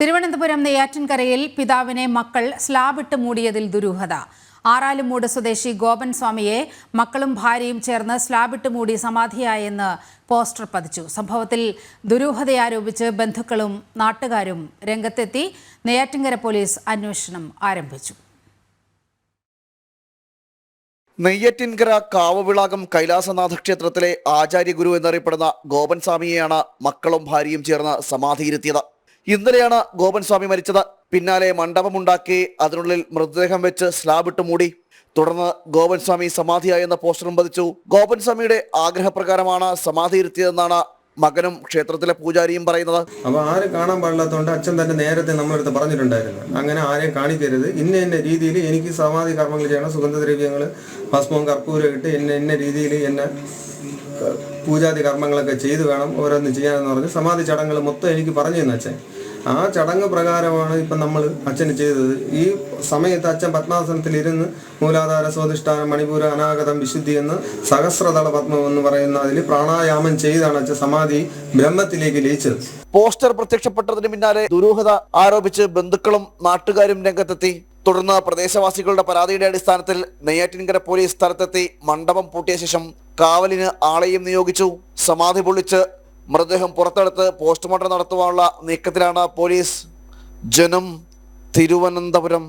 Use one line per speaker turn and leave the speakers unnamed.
തിരുവനന്തപുരം നെയ്യാറ്റിൻകരയിൽ പിതാവിനെ മക്കൾ സ്ലാബിട്ട് മൂടിയതിൽ ദുരൂഹത. ആറാലുമൂട് സ്വദേശി ഗോപൻ സ്വാമിയെ മക്കളും ഭാര്യയും ചേർന്ന് സ്ലാബിട്ട് മൂടി സമാധിയായെന്ന് പോസ്റ്റർ പതിച്ചു. സംഭവത്തിൽ ദുരൂഹതയാരോപിച്ച് ബന്ധുക്കളും നാട്ടുകാരും രംഗത്തെത്തി. നെയ്യാറ്റിൻകര പോലീസ് അന്വേഷണം ആരംഭിച്ചു.
നെയ്യറ്റിൻകര കാവവിളാകം കൈലാസനാഥ ക്ഷേത്രത്തിലെ ആചാര്യഗുരു എന്നറിയപ്പെടുന്ന ഗോപൻ സ്വാമിയെയാണ് മക്കളും ഭാര്യയും ചേർന്ന് സമാധിയിരുത്തിയത് ഇന്നലെയാണ് ഗോപൻ സ്വാമി മരിച്ചത്. പിന്നാലെ മണ്ഡപമുണ്ടാക്കി അതിനുള്ളിൽ മൃതദേഹം വെച്ച് സ്ലാബിട്ട് മൂടി. തുടർന്ന് ഗോപൻ സ്വാമി സമാധിയായെന്ന പോസ്റ്ററും പതിച്ചു ഗോപൻ സ്വാമിയുടെ ആഗ്രഹപ്രകാരമാണ് സമാധി ഇരുത്തിയതെന്നാണ് മകനും ക്ഷേത്രത്തിലെ പൂജാരിയും പറയുന്നത്.
അപ്പൊ ആരും കാണാൻ പാടില്ലാത്തതുകൊണ്ട് അച്ഛൻ തന്നെ നേരത്തെ നമ്മളടുത്ത് പറഞ്ഞിട്ടുണ്ടായിരുന്നു. അങ്ങനെ ആരെയും കാണിക്കരുത്. ഇന്ന ഇന്ന രീതിയിൽ എനിക്ക് സമാധി കർമ്മങ്ങൾ ചെയ്യണം സുഗന്ധദ്രവ്യങ്ങൾ ഭസ്മവും കർപ്പൂരം ഇട്ട് ഇന്ന ഇന്ന രീതിയിൽ എന്നെ പൂജാതി കർമ്മങ്ങളൊക്കെ ചെയ്തു വേണം ഓരോന്ന് ചെയ്യാനെന്ന് പറഞ്ഞ് സമാധി ചടങ്ങുകൾ മൊത്തം എനിക്ക് പറഞ്ഞു തന്നെ അച്ഛൻ. ആ ചടങ്ങ് പ്രകാരമാണ് ഇപ്പം നമ്മൾ അച്ഛന് ചെയ്തത്. ഈ സമയത്ത് അച്ഛൻ പത്മാസനത്തിൽ ഇരുന്ന് മൂലാധാര സ്വാധിഷ്ഠാനം മണിപൂര അനാഗതം വിശുദ്ധി എന്ന് സഹസ്രതള പത്മം എന്ന് പറയുന്ന അതിൽ പ്രാണായാമം ചെയ്താണ് അച്ഛൻ സമാധി ബ്രഹ്മത്തിലേക്ക് ലയിച്ചത്.
പോസ്റ്റർ പ്രത്യക്ഷപ്പെട്ടതിന് പിന്നാലെ ദുരൂഹത ആരോപിച്ച് ബന്ധുക്കളും നാട്ടുകാരും രംഗത്തെത്തി. തുടർന്ന് പ്രദേശവാസികളുടെ പരാതിയുടെ അടിസ്ഥാനത്തിൽ നെയ്യാറ്റിൻകര പോലീസ് സ്ഥലത്തെത്തി മണ്ഡപം പൂട്ടിയ ശേഷം കാവലിന് ആളെയും നിയോഗിച്ചു. സമാധി പൊളിച്ച് മൃതദേഹം പുറത്തെടുത്ത് പോസ്റ്റ്മോർട്ടം നടത്തുവാനുള്ള നീക്കത്തിലാണ് പോലീസ്. ജനം തിരുവനന്തപുരം.